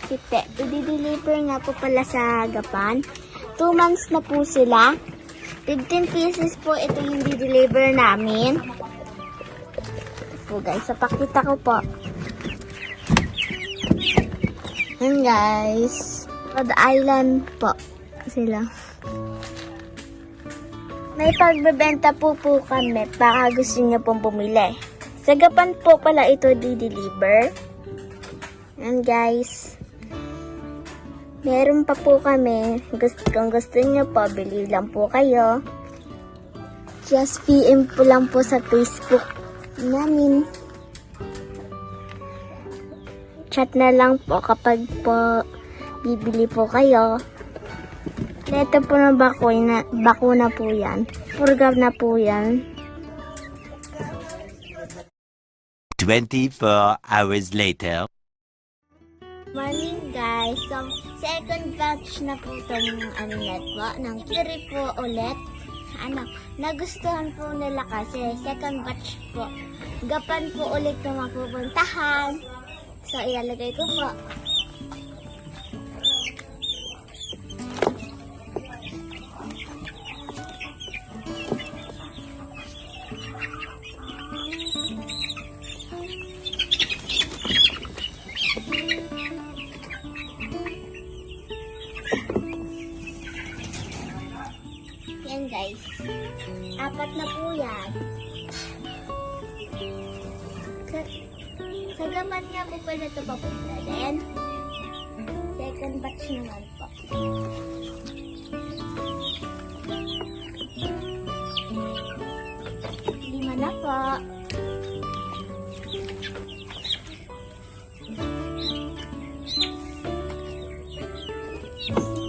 si Te. I-deliver nga po pala sa Gapan. Two months na po sila. 15 pieces po ito yung di-deliver namin. Po guys, sapakita ko po. Yan guys. Rhode Island po sila. May pagbebenta po po kami baka gusto niyo pong bumili. Sa Gapan po pala ito di-deliver. Yan guys. Meron pa po kami. Gusto, kung gusto niyo po, bili lang po kayo. Just PM po lang po sa Facebook namin. Chat na lang po kapag po bibili po kayo. Ito po na bakuna, bakuna po yan. Purgab na po yan. 24 hours later. Morning guys. So, second batch na po itong ano po. Ng kiri po ulit. Ano, nagustuhan po nila kasi second batch po. Gapan po ulit na mapupuntahan. So, ilalagay ko po. Yan guys. Apat na po yan. Sa, sa gaman nga po pala ito papunta din. Second batch naman po. Lima na po. Six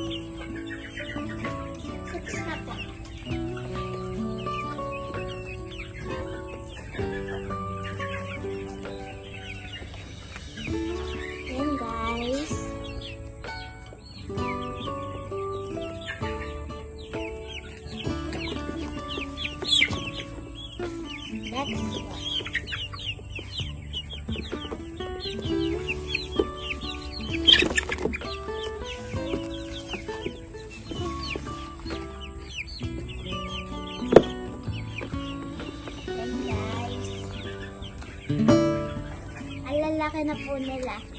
lalaki na po nila.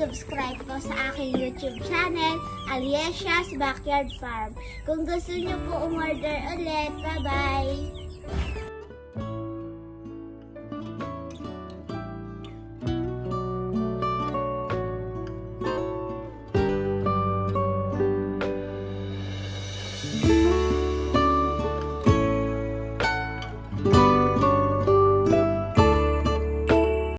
Subscribe po sa aking YouTube channel, Aliesia's Backyard Farm. Kung gusto niyo po umorder ulit, bye-bye!